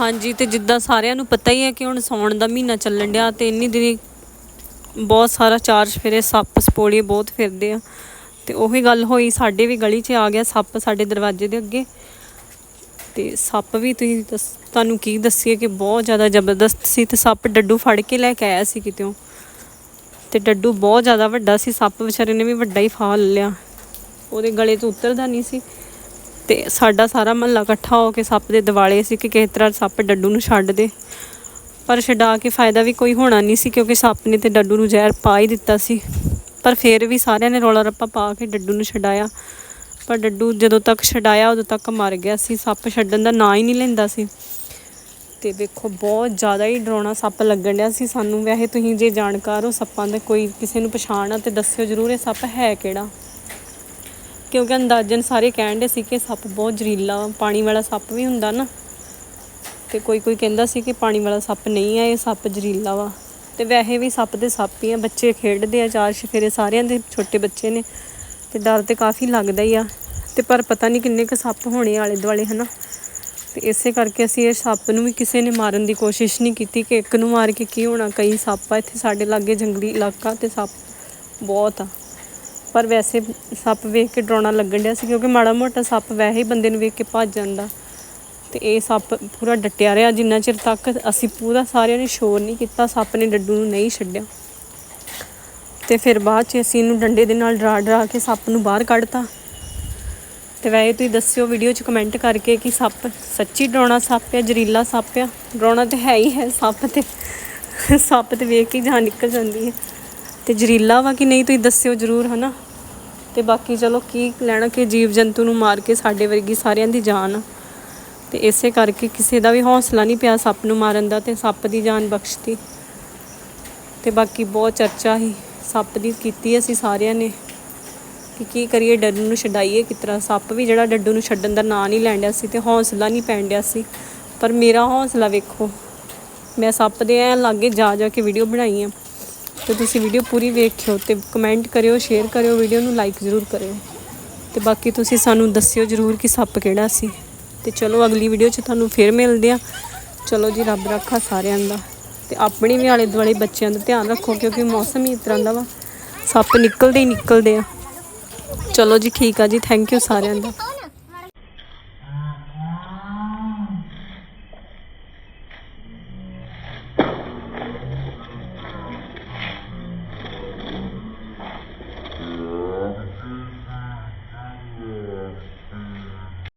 ਹਾਂਜੀ, ਤੇ ਜਿੱਦਾਂ ਸਾਰਿਆਂ ਨੂੰ ਪਤਾ ਹੀ ਹੈ ਕਿ ਹੁਣ ਸੌਣ ਦਾ ਮਹੀਨਾ ਚੱਲਣ ਡਿਆ ਤੇ ਇੰਨੀ ਦਿਨੀ ਬਹੁਤ ਸਾਰਾ ਚਾਰਜ ਫਿਰੇ, ਸੱਪ ਸਪੋਲੀਏ ਬਹੁਤ ਫਿਰਦੇ ਆ। ਤੇ ਉਹੀ ਗੱਲ ਹੋਈ, ਸਾਡੇ ਵੀ ਗਲੀ 'ਚ ਆ ਗਿਆ ਸੱਪ ਸਾਡੇ ਦਰਵਾਜ਼ੇ ਦੇ ਅੱਗੇ। ਤੇ ਸੱਪ ਵੀ ਤੁਸੀਂ ਦੱਸ- ਤੁਹਾਨੂੰ ਕੀ ਦੱਸੀਏ ਕਿ ਬਹੁਤ ਜ਼ਿਆਦਾ ਜ਼ਬਰਦਸਤ ਸੀ ਤੇ ਸੱਪ ਡੱਡੂ ਫੜ ਕੇ ਲੈ ਕੇ ਆਇਆ ਸੀ ਕਿਤੇੋਂ ਤੇ ਡੱਡੂ ਬਹੁਤ ਜ਼ਿਆਦਾ ਵੱਡਾ ਸੀ, ਸੱਪ ਵਿਚਾਰੇ ਨੇ ਵੀ ਵੱਡਾ ਹੀ ਫਾਹ ਲੈ ਲਿਆ। ਉਹਦੇ ਗਲੇ ਤੋਂ ਉਤਰਦਾ ਨਹੀਂ ਸੀ। ਤੇ ਸਾਡਾ ਸਾਰਾ ਮਹੱਲਾ ਇਕੱਠਾ ਹੋ ਕੇ ਸੱਪ ਦੇ ਦਿਵਾਲੇ ਸੀ ਕਿ ਕਿਸੇ ਤਰ੍ਹਾਂ ਸੱਪ ਡੱਡੂ ਨੂੰ ਛੱਡ ਦੇ। ਪਰ ਛਡਾ ਕੇ ਫਾਇਦਾ ਵੀ ਕੋਈ ਹੋਣਾ ਨਹੀਂ ਸੀ ਕਿਉਂਕਿ ਸੱਪ ਨੇ ਤੇ ਡੱਡੂ ਨੂੰ ਜ਼ਹਿਰ ਪਾ ਹੀ ਦਿੱਤਾ ਸੀ। ਪਰ ਫਿਰ ਵੀ ਸਾਰਿਆਂ ਨੇ ਰੌਲਾ ਰੱਪਾ ਪਾ ਕੇ ਡੱਡੂ ਨੂੰ ਛਡਾਇਆ। ਪਰ ਡੱਡੂ ਜਦੋਂ ਤੱਕ ਛਡਾਇਆ, ਉਦੋਂ ਤੱਕ ਮਰ ਗਿਆ ਸੀ। ਸੱਪ ਛੱਡਣ ਦਾ ਨਾਂ ਹੀ ਨਹੀਂ ਲੈਂਦਾ ਸੀ। ਤੇ ਵੇਖੋ, ਬਹੁਤ ਜ਼ਿਆਦਾ ਹੀ ਡਰਾਉਣਾ ਸੱਪ ਲੱਗਣ ਡਿਆ ਸੀ ਸਾਨੂੰ। ਵੈਸੇ ਤੁਸੀਂ ਜੇ ਜਾਣਕਾਰ ਹੋ ਸੱਪਾਂ ਦਾ ਕੋਈ ਕਿਸੇ ਨੂੰ ਪਛਾਣ ਆ ਤੇ ਦੱਸਿਓ ਜ਼ਰੂਰ ਇਹ ਸੱਪ ਹੈ ਕਿਹੜਾ। ਕਿਉਂਕਿ ਅੰਦਾਜ਼ਨ ਸਾਰੇ ਕਹਿਣ ਦੇ ਸੀ ਕਿ ਸੱਪ ਬਹੁਤ ਜ਼ਹਿਰੀਲਾ ਵਾ ਪਾਣੀ ਵਾਲਾ ਸੱਪ ਵੀ ਹੁੰਦਾ ਨਾ। ਤੇ ਕੋਈ ਕੋਈ ਕਹਿੰਦਾ ਸੀ ਕਿ ਪਾਣੀ ਵਾਲਾ ਸੱਪ ਨਹੀਂ ਆ ਇਹ ਸੱਪ ਜ਼ਹਿਰੀਲਾ ਵਾ। ਤੇ ਵੈਸੇ ਵੀ ਸੱਪ ਦੇ ਸੱਪ ਹੀ ਆ, ਬੱਚੇ ਖੇਡਦੇ ਆ, ਚਾਰ ਛਫੇਰੇ ਸਾਰਿਆਂ ਦੇ ਛੋਟੇ ਬੱਚੇ ਨੇ। ਤੇ ਡਰ ਤੇ ਕਾਫੀ ਲੱਗਦਾ ਹੀ ਆ। ਤੇ ਪਰ ਪਤਾ ਨਹੀਂ ਕਿੰਨੇ ਕੁ ਸੱਪ ਹੋਣੇ ਆਲੇ ਦੁਆਲੇ ਹਨਾ। ਤੇ ਇਸੇ ਕਰਕੇ ਅਸੀਂ ਇਹ ਸੱਪ ਨੂੰ ਵੀ ਕਿਸੇ ਨੇ ਮਾਰਨ ਦੀ ਕੋਸ਼ਿਸ਼ ਨਹੀਂ ਕੀਤੀ ਕਿ ਇੱਕ ਨੂੰ ਮਾਰ ਕੇ ਕੀ ਹੋਣਾ। ਕਈ ਸੱਪ ਆ ਇੱਥੇ ਸਾਡੇ ਲਾਗੇ ਜੰਗਲੀ ਇਲਾਕਾ ਤੇ ਸੱਪ ਬਹੁਤ ਆ। ਪਰ ਵੈਸੇ ਸੱਪ ਵੇਖ ਕੇ ਡਰਾਉਣਾ ਲੱਗਣ ਡਿਆ ਸੀ ਕਿਉਂਕਿ ਮਾੜਾ ਮੋਟਾ ਸੱਪ ਵੈਸੇ ਹੀ ਬੰਦੇ ਨੂੰ ਵੇਖ ਕੇ ਭੱਜ ਜਾਂਦਾ। ਤੇ ਇਹ ਸੱਪ ਪੂਰਾ ਡਟਿਆ ਰਿਹਾ ਜਿੰਨਾ ਚਿਰ ਤੱਕ ਅਸੀਂ ਪੂਰਾ ਸਾਰਿਆਂ ਨੇ ਸ਼ੋਰ ਨਹੀਂ ਕੀਤਾ, ਸੱਪ ਨੇ ਡੱਡੂ ਨੂੰ ਨਹੀਂ ਛੱਡਿਆ। ਤੇ ਫਿਰ ਬਾਅਦ ਚ ਅਸੀਂ ਇਹਨੂੰ ਡੰਡੇ ਦੇ ਨਾਲ ਡਰਾ ਡਰਾ ਕੇ ਸੱਪ ਨੂੰ ਬਾਹਰ ਕੱਢਤਾ। ਤੇ ਵੈਸੇ ਤੁਸੀਂ ਦੱਸਿਓ ਵੀਡੀਓ 'ਚ ਕਮੈਂਟ ਕਰਕੇ ਕਿ ਸੱਪ ਸੱਚੀ ਡਰਾਉਣਾ ਸੱਪ ਆ ਜ਼ਰੀਲਾ ਸੱਪ ਆ? ਡਰਾਉਣਾ ਤੇ ਹੈ ਹੀ ਹੈ, ਸੱਪ ਤੇ ਸੱਪ ਤੇ ਵੇਖ ਕੇ ਹੀ ਜਾਨ ਨਿਕਲ ਜਾਂਦੀ ਹੈ। ਤੇ ਜ਼ਰੀਲਾ ਵਾ ਕਿ ਨਹੀਂ ਤੁਸੀਂ ਦੱਸਿਓ ਜ਼ਰੂਰ, ਹਨਾ? ਤੇ ਬਾਕੀ ਚਲੋ ਕੀ ਲੈਣਾ ਕਿ ਜੀਵ ਜੰਤੂ ਨੂੰ ਮਾਰ ਕੇ ਸਾਡੇ ਵਰਗੀ ਸਾਰਿਆਂ ਦੀ ਜਾਨ। ਆ ਤੇ ਇਸੇ ਕਰਕੇ ਕਿਸੇ ਦਾ ਵੀ ਹੌਸਲਾ ਨਹੀਂ ਪਿਆ ਸੱਪ ਨੂੰ ਮਾਰਨ ਦਾ ਤੇ ਸੱਪ ਦੀ ਜਾਨ ਬਖਸ਼ਤੀ। ਤੇ ਬਾਕੀ ਬਹੁਤ ਚਰਚਾ ਹੀ ਸੱਪ ਦੀ ਕੀਤੀ ਅਸੀਂ ਸਾਰਿਆਂ ਨੇ। ਕਿ ਕੀ ਕਰੀਏ, ਡੱਡੂ ਨੂੰ ਛਡਾਈਏ ਕਿਸ ਤਰ੍ਹਾਂ? ਸੱਪ ਵੀ ਜਿਹੜਾ ਡੱਡੂ ਨੂੰ ਛੱਡਣ ਦਾ ਨਾਂ ਨਹੀਂ ਲੈਣ ਡਿਆ ਸੀ ਤੇ ਹੌਸਲਾ ਨਹੀਂ ਪੈਣ ਡਿਆ ਸੀ। ਪਰ ਮੇਰਾ ਹੌਸਲਾ ਵੇਖੋ, ਮੈਂ ਸੱਪ ਦੇ ਐ ਲਾਗੇ ਜਾ ਜਾ ਕੇ ਵੀਡੀਓ ਬਣਾਈ ਆ। ਤੇ ਤੁਸੀਂ ਵੀਡੀਓ ਪੂਰੀ ਵੇਖਿਓ ਤੇ ਕਮੈਂਟ ਕਰਿਓ ਸ਼ੇਅਰ ਕਰਿਓ ਵੀਡੀਓ ਨੂੰ ਲਾਈਕ ਜ਼ਰੂਰ ਕਰਿਓ। ਤੇ ਬਾਕੀ ਤੁਸੀਂ ਸਾਨੂੰ ਦੱਸਿਓ ਜ਼ਰੂਰ ਕਿ ਸੱਪ ਕਿਹੜਾ ਸੀ। ਤੇ ਚਲੋ ਅਗਲੀ ਵੀਡੀਓ 'ਚ ਤੁਹਾਨੂੰ ਫੇਰ ਮਿਲਦੇ ਆ ਚਲੋ ਜੀ, ਰੱਬ ਰੱਖਾ ਸਾਰਿਆਂ ਦਾ। ਤੇ ਆਪਣੇ ਵੀ ਆਲੇ ਦੁਆਲੇ ਬੱਚਿਆਂ ਦਾ ਧਿਆਨ ਰੱਖੋ ਕਿਉਂਕਿ ਮੌਸਮ ਹੀ ਇਸ ਤਰ੍ਹਾਂ ਦਾ ਵਾ। ਸੱਪ ਨਿਕਲਦੇ ਹੀ ਨਿਕਲਦੇ ਆ। ਚਲੋ ਜੀ, ਠੀਕ ਆ ਜੀ ਥੈਂਕ ਯੂ ਸਾਰਿਆਂ ਦਾ।